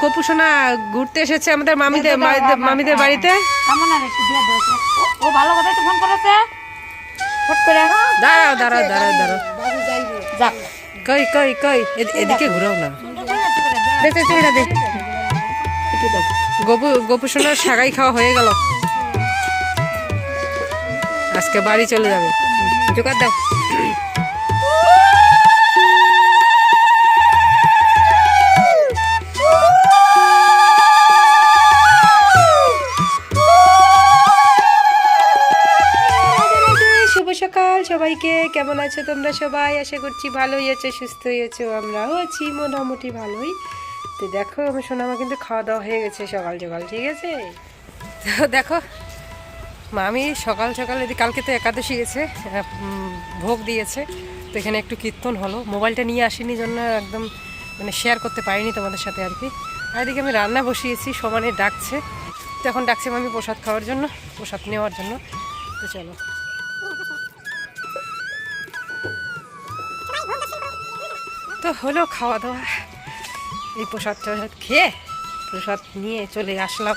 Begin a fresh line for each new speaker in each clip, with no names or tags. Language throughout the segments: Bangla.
গোপুসোনা ঘুরতে এসেছে আমাদের মামিদের মামিদের- মামিদের বাড়িতে।
কেমন আর একটু দিয়ে দিয়েছে ও ভালো কথাই তো ফোন করেছে। ফট করে।
দাঁড়াও দাঁড়াও দাঁড়াও দাঁড়াও।
যাক
কই কই কই এদিকে ঘুরাও না।
দেখতে চুলটা
গোপু গোপুসোনার সাগাই খাওয়া হয়ে গেল। আজকে বাড়ি চলে যাবে।
জোগাড় দাও।
সবাইকে, কেমন আছো তোমরা সবাই? আশা করছি ভালোই আছো, সুস্থই আছো, আমরাও আছি, মোটামুটি ভালোই। তো দেখো, আমার কিন্তু খাওয়া দাওয়া হয়ে গেছে সকাল সকাল, ঠিক আছে? তো দেখো, মামি সকাল সকাল এদিকে, কালকে তো একাদশী গেছে ভোগ দিয়েছে। তো এখানে একটু কীর্তন হলো। মোবাইলটা নিয়ে আসিনি জন্য একদম মানে শেয়ার করতে পারিনি তোমাদের সাথে আর কি। আর এদিকে আমি রান্না বসিয়েছি, সমানে ডাকছে। তো এখন ডাকছে মামি প্রসাদ খাওয়ার জন্য, প্রসাদ নেওয়ার জন্য। তো চলো। তো হলো খাওয়া দাওয়া। এই প্রসাদ টসাদ খেয়ে প্রসাদ নিয়ে চলে আসলাম।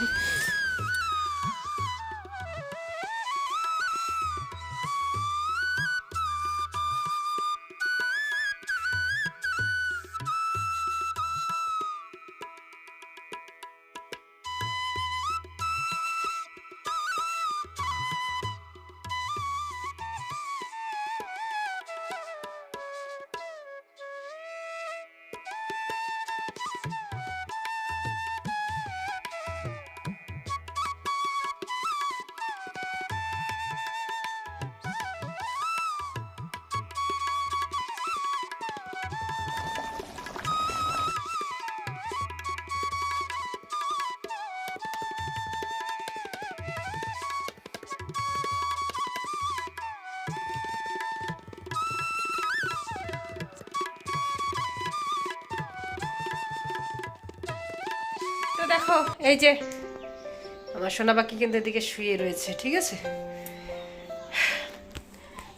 এই যে, আমার সোনা পাখি কিন্তু এদিকে শুয়ে রয়েছে, ঠিক আছে?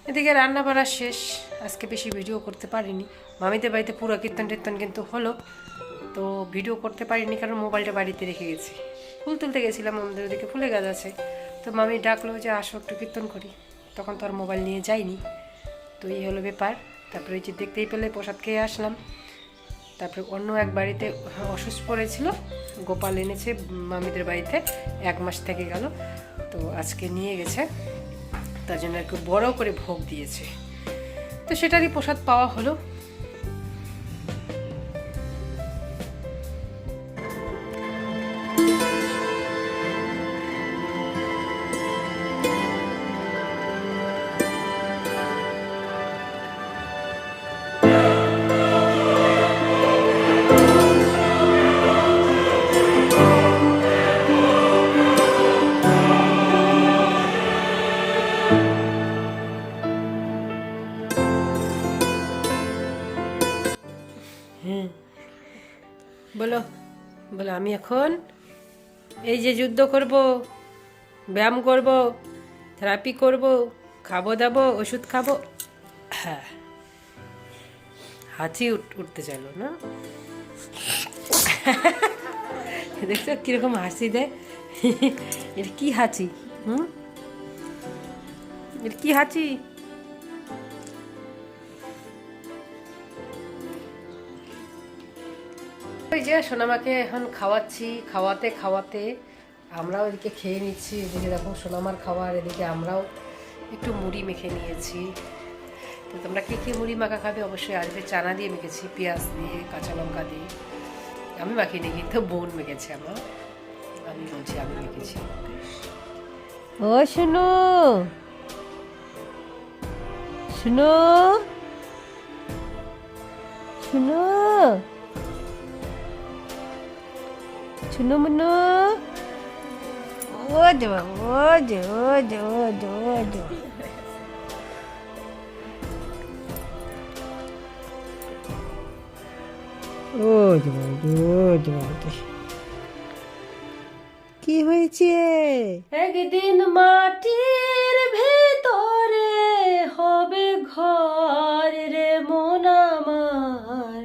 এদিকে রান্না বাড়া শেষ, আজকে বেশি ভিডিও করতে পারিনি। মামিদের বাড়িতে পুরো কীর্তন টীর্তন কিন্তু হলো, তো ভিডিও করতে পারিনি কারণ মোবাইলটা বাড়িতে রেখে গেছি। ফুল তুলতে গেছিলাম আমাদের ওদিকে ফুলে গাছ আছে। তো মামি ডাকলো যে, আসো একটু কীর্তন করি। তখন তো আর মোবাইল নিয়ে যাইনি। তো এই হলো ব্যাপার। তারপরে ওই যে দেখতেই পেলে, প্রসাদ খেয়ে আসলাম। তারপরে অন্য এক বাড়িতে অসুস্থ পড়েছিল, গোপাল এনেছে মামিদের বাড়িতে, এক মাস থেকে গেল, তো আজকে নিয়ে গেছে, তার জন্য একটু বড় করে ভোগ দিয়েছে। তো সেটারই প্রসাদ পাওয়া হলো। বলো আমি এখন এই যে যুদ্ধ করব, ব্যায়াম করব, থেরাপি করব, খাব দাবো, ওষুধ খাব। হ্যাঁ হাঁচি উঠ- উঠতে চাইলো না। দেখছ কীরকম হাসি দেয়? এটা কি হাঁচি, হুম? এটা কি হাঁচি? ওই যে সোনামাকে এখন খাওয়াচ্ছি, খাওয়াতে খাওয়াতে আমরাও এদিকে খেয়ে নিচ্ছি, এদিকে দেখো সোনামার খাবার, এদিকে আমরাও একটু মুড়ি মেখে নিয়েছি। তো তোমরা কী কী মুড়ি মাখা খাবে অবশ্যই আসবে চানা দিয়ে মেখেছি, পেঁয়াজ দিয়ে, কাঁচা লঙ্কা দিয়ে। আমি মাখিনি, কিন্তু বোন মেখেছে আমার। আমি বলছি, আমি মেখেছি। ও, শুনো। শুনো। শুনো। শুনো মনো। ও যে ও যে ও যে ও যে ও যে ও যে ও কি হয়েছে? একদিন মাটির ভেতরে হবে ঘর রে মন আমার।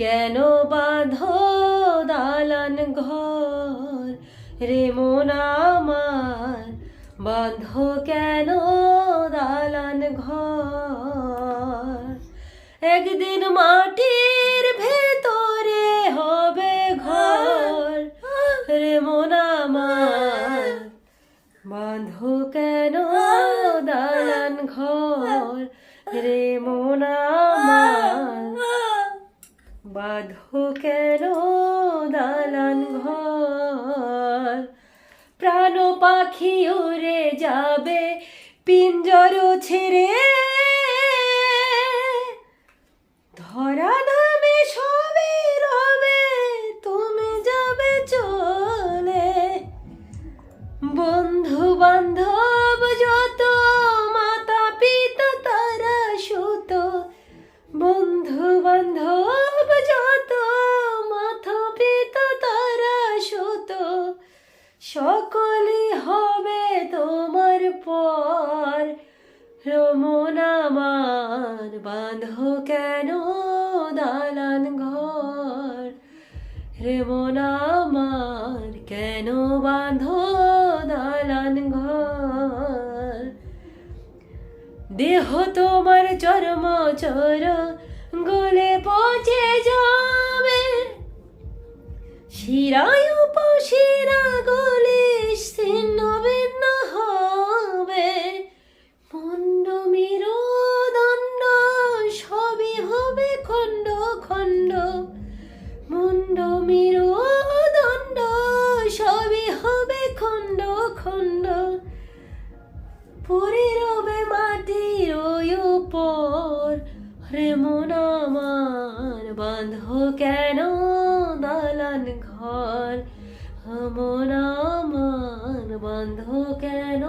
কেন বাঁধো
রে মন আমার বাঁধ কেন দালান ঘর? একদিন মাটির বাঁধো কেন দালান ঘর। প্রাণ পাখি উড়ে যাবে পিঞ্জর ছেড়ে। ধরা সকলে হবে তোমার পর। রমন আমার, বাঁধ কেন দালান ঘর? রেমন আমার, কেন বাঁধ দালান ঘর? দেহ তোমার চরম চর, গলে পচে যাবে শিরায় উপশিরা গলে ছিন্ন ভিন্ন হবে। মন্ড দণ্ড সবই হবে খণ্ড খণ্ড। মুন্ড দণ্ড সবই হবে খণ্ড খণ্ড। পরে রবে মাটির উপর। রে মন আমার বাঁধ কেন মন আমার বন্ধ কেন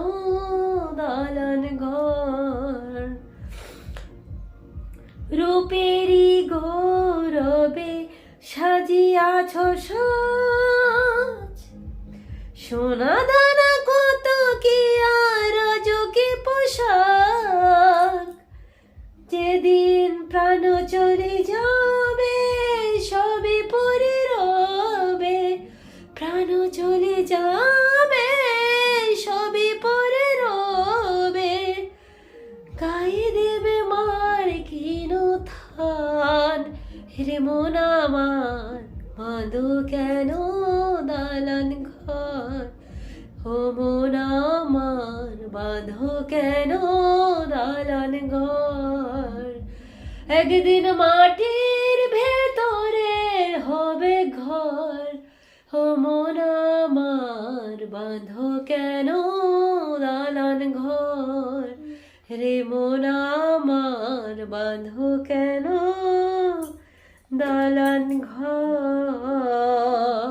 দালান ঘর? রূপেরই গৌরবে সাজিয়াছ সাজ। সোনা দানা কত কি আর যোগে পোশাক? যেদিন প্রাণ চলে যাবে বাঁধো কেন দালান ঘর ও মন আমার বাঁধো কেন দালান ঘর একদিন মাটির ভেতরে হবে ঘর ও মন আমার বাঁধো কেন দালান ঘর রে মন আমার বাঁধো কেন দালান ঘর।